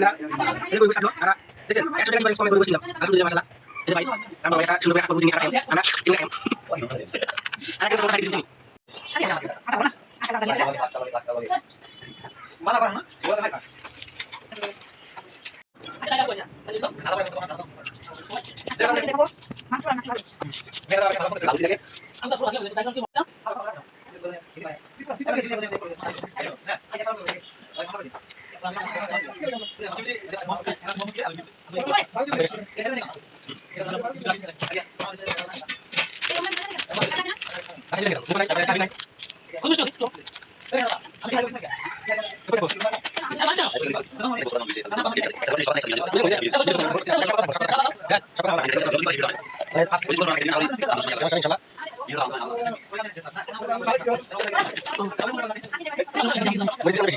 Bilang, ini gue bisa karena Listen, ya sudah ini Terima kasih.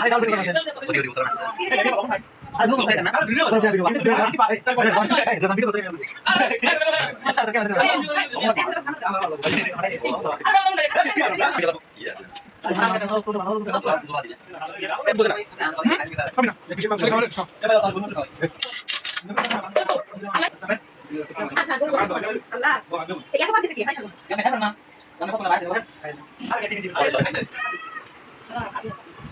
খাই ডাল বেরিয়ে গেছে ওই ওই সরনা আর নুন খাই না আর ভিডিও করতে ভিডিও করতে আল্লাহ এটা কত দিছে কি খাইছো কেন খাবেন না কেন কত না আছে আর গেটি গেটি